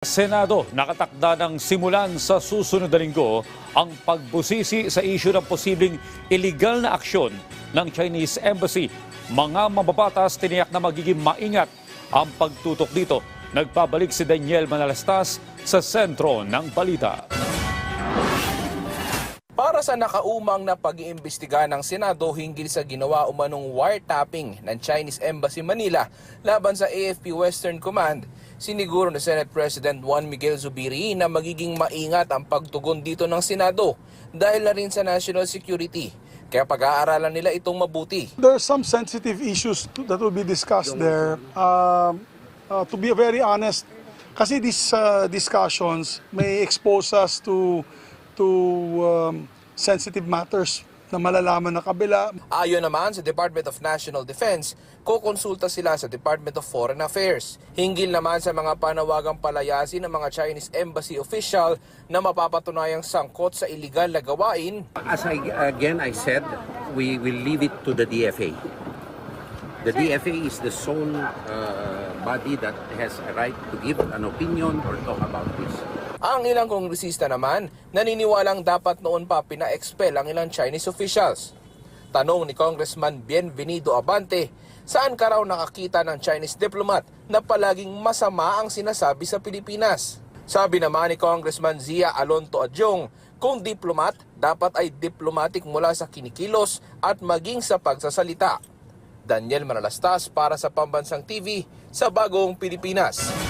Senado nakatakda ng simulan sa susunod na linggo ang pagbusisi sa isyu ng posibleng illegal na aksyon ng Chinese Embassy. Mga mababatas tiniyak na magiging maingat ang pagtutok dito. Nagpabalik si Daniel Manalastas sa sentro ng balita. Para sa nakaumang na pag-iimbestiga ng Senado hinggil sa ginawa umanong wiretapping ng Chinese Embassy Manila laban sa AFP Western Command, siniguro ni Senate President Juan Miguel Zubiri na magiging maingat ang pagtugon dito ng Senado dahil na rin sa national security. Kaya pag-aaralan nila itong mabuti. There are some sensitive issues that will be discussed there. Um, uh, to be very honest, kasi these uh, discussions may expose us to to um, sensitive matters na malalaman na kabila. Ayon naman sa Department of National Defense, kukonsulta sila sa Department of Foreign Affairs. Hinggil naman sa mga panawagang palayasin ng mga Chinese embassy official na mapapatunayang sangkot sa iligal na gawain As I again I said, we will leave it to the DFA. The DFA is the sole uh, body that has a right to give an opinion or talk about this. Ang ilang kongresista naman, naniniwalang dapat noon pa pina-expel ang ilang Chinese officials. Tanong ni Congressman Bienvenido Abante, saan ka raw nakakita ng Chinese diplomat na palaging masama ang sinasabi sa Pilipinas? Sabi naman ni Congressman Zia Alonto Adjong, kung diplomat, dapat ay diplomatic mula sa kinikilos at maging sa pagsasalita. Daniel Manalastas para sa Pambansang TV sa Bagong Pilipinas.